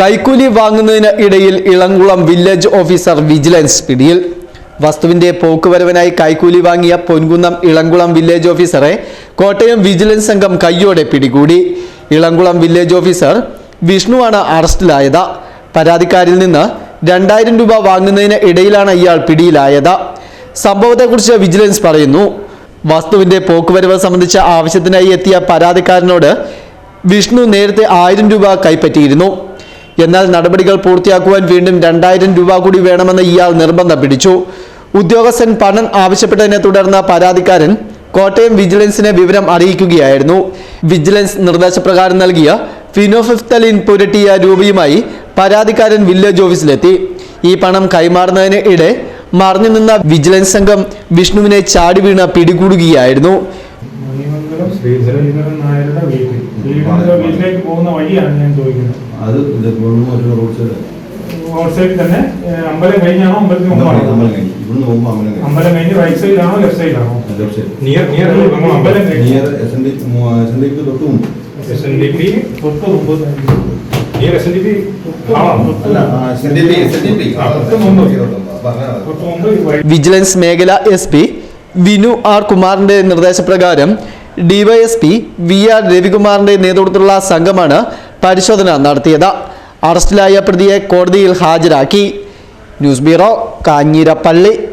കൈക്കൂലി വാങ്ങുന്നതിന് ഇടയിൽ ഇളങ്കുളം വില്ലേജ് ഓഫീസർ വിജിലൻസ് പിടിയിൽ. വസ്തുവിന്റെ പോക്കുവരവനായി കൈക്കൂലി വാങ്ങിയ പൊൻകുന്നം ഇളങ്കുളം വില്ലേജ് ഓഫീസറെ കോട്ടയം വിജിലൻസ് സംഘം കയ്യോടെ പിടികൂടി. ഇളങ്കുളം വില്ലേജ് ഓഫീസർ വിഷ്ണുവാണ് അറസ്റ്റിലായത്. പരാതിക്കാരിൽ നിന്ന് രണ്ടായിരം രൂപ വാങ്ങുന്നതിന് ഇടയിലാണ് ഇയാൾ പിടിയിലായത്. സംഭവത്തെക്കുറിച്ച് വിജിലൻസ് പറയുന്നു. വസ്തുവിന്റെ പോക്കുവരവ് സംബന്ധിച്ച ആവശ്യത്തിനായി എത്തിയ പരാതിക്കാരനോട് വിഷ്ണു നേരത്തെ ആയിരം രൂപ കൈപ്പറ്റിയിരുന്നു. എന്നാൽ നടപടികൾ പൂർത്തിയാക്കുവാൻ വീണ്ടും രണ്ടായിരം രൂപ കൂടി വേണമെന്ന് ഇയാൾ നിർബന്ധം പിടിച്ചു. ഉദ്യോഗസ്ഥൻ പണം ആവശ്യപ്പെട്ടതിനെ തുടർന്ന് പരാതിക്കാരൻ കോട്ടയം വിജിലൻസിനെ വിവരം അറിയിക്കുകയായിരുന്നു. വിജിലൻസ് നിർദ്ദേശപ്രകാരം നൽകിയ ഫിനോഫിഫ്തലിൻ പുരട്ടിയ രൂപയുമായി പരാതിക്കാരൻ വില്ലേജ് ഓഫീസിലെത്തി. ഈ പണം കൈമാറുന്നതിന് ഇടെ മറിഞ്ഞു നിന്ന വിജിലൻസ് സംഘം വിഷ്ണുവിനെ ചാടി വീണ പിടികൂടുകയായിരുന്നു. വീട്ടിലേക്ക് പോകുന്ന വഴിയാണ് ഞാൻ ചോദിക്കുന്നത്. അത് ഒരു റോഡ് സൈഡ് റോഡ് സൈഡിൽ തന്നെ ഏഹ്, അമ്പലം കഴിഞ്ഞാണോ അമ്പലത്തിന് അമ്പലം മുമ്പാണോ അമ്പലം കഴിഞ്ഞു. ഇവിടുന്ന് പോകുമ്പോൾ അമ്പലം കഴിഞ്ഞു. അമ്പലം കഴിഞ്ഞ് റൈറ്റ് സൈഡിലാണോ ലെഫ്റ്റ് സൈഡിലാണോ ലെഫ്റ്റ് സൈഡ് നിയർ നിയർ നമ്മൾ അമ്പലം കഴിഞ്ഞ്. Near S N D S N ഡിക്ക് തൊട്ട് മുമ്പ്. എസ് എൻ ഡി പി തൊട്ട് മുമ്പ്. Near S N D P അല്ല S N D P S N D P തൊട്ട് മുമ്പ്. തൊട്ട് മുമ്പ്. ഈ വഴി വിജിലൻസ് മേഖല എസ് പി വിനു ആർ കുമാറിന്റെ നിർദ്ദേശപ്രകാരം ഡിവൈഎസ്പി വി ആർ രവികുമാറിന്റെ നേതൃത്വത്തിലുള്ള സംഘമാണ് പരിശോധന നടത്തിയത്. അറസ്റ്റിലായ പ്രതിയെ കോടതിയിൽ ഹാജരാക്കി. News bureau Kanjirappally.